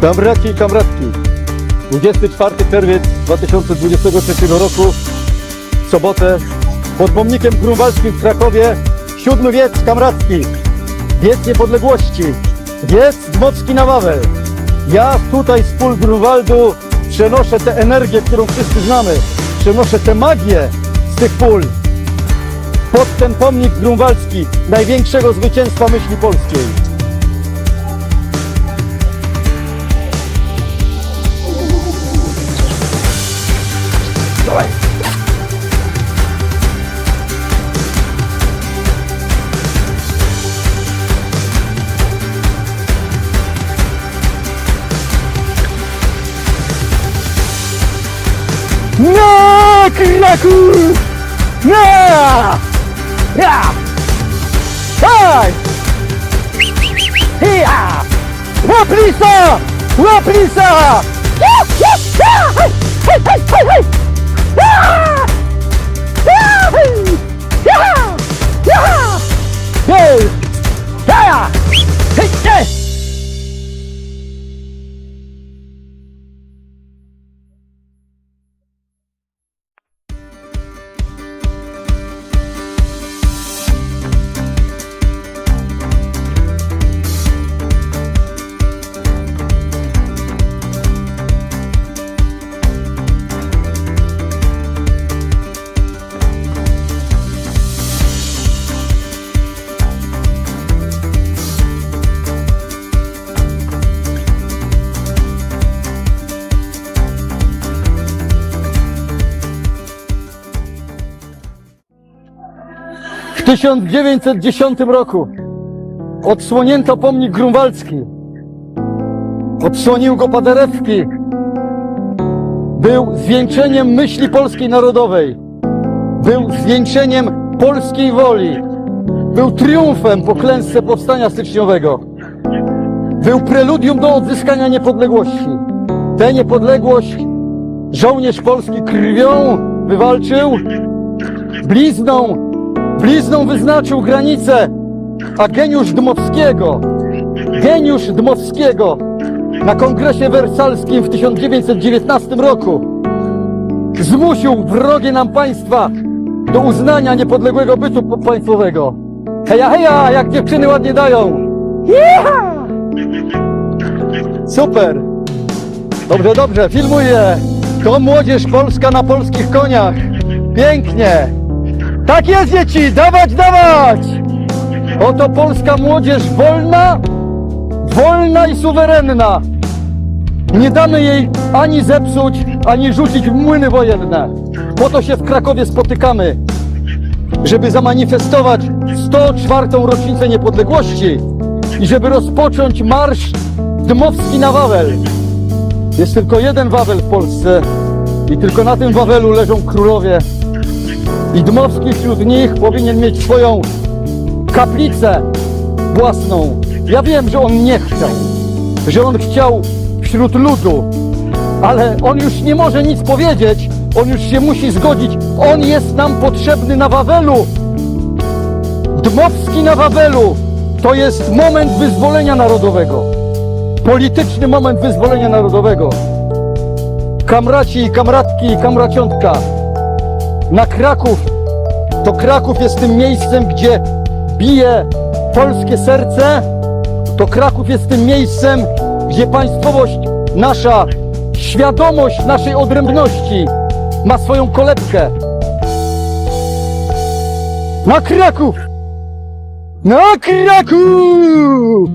Kamraci i kamratki, 24 czerwiec 2023 roku, w sobotę, pod pomnikiem grunwaldzkim w Krakowie, siódmy wiec kamracki, wiec niepodległości, wiec Dmowski na Wawel. Ja tutaj z pól Grunwaldu przenoszę tę energię, którą wszyscy znamy, przenoszę tę magię z tych pól pod ten pomnik grunwaldzki największego zwycięstwa myśli polskiej. Na Kraków! Na! Ja! Hej! Hija! Łap lisa! Łap lisa! Ja! 1910 roku odsłonięto pomnik grunwaldzki. Odsłonił go Paderewski. Był zwieńczeniem myśli polskiej narodowej. Był zwieńczeniem polskiej woli. Był triumfem po klęsce powstania styczniowego. Był preludium do odzyskania niepodległości. Tę niepodległość żołnierz polski krwią wywalczył, blizną Blizną wyznaczył granicę, a geniusz Dmowskiego, geniusz Dmowskiego na kongresie wersalskim w 1919 roku zmusił wrogie nam państwa do uznania niepodległego bytu państwowego. Heja, heja, jak dziewczyny ładnie dają. Jecha! Super. Dobrze, dobrze, filmuję. To młodzież polska na polskich koniach. Pięknie. Tak jest, dzieci! Dawać, dawać! Oto polska młodzież wolna, wolna i suwerenna. Nie damy jej ani zepsuć, ani rzucić w młyny wojenne. Po to się w Krakowie spotykamy, żeby zamanifestować 104. rocznicę niepodległości i żeby rozpocząć marsz dmowski na Wawel. Jest tylko jeden Wawel w Polsce i tylko na tym Wawelu leżą królowie i Dmowski wśród nich powinien mieć swoją kaplicę własną. Ja wiem, że on nie chciał, że on chciał wśród ludu, ale on już nie może nic powiedzieć, on już się musi zgodzić. On jest nam potrzebny na Wawelu. Dmowski na Wawelu to jest moment wyzwolenia narodowego. Polityczny moment wyzwolenia narodowego. Kamraci, kamratki, kamraciątka na Kraków. To Kraków jest tym miejscem, gdzie bije polskie serce. To Kraków jest tym miejscem, gdzie państwowość nasza, świadomość naszej odrębności ma swoją kolebkę. Na Kraków! Na Kraków!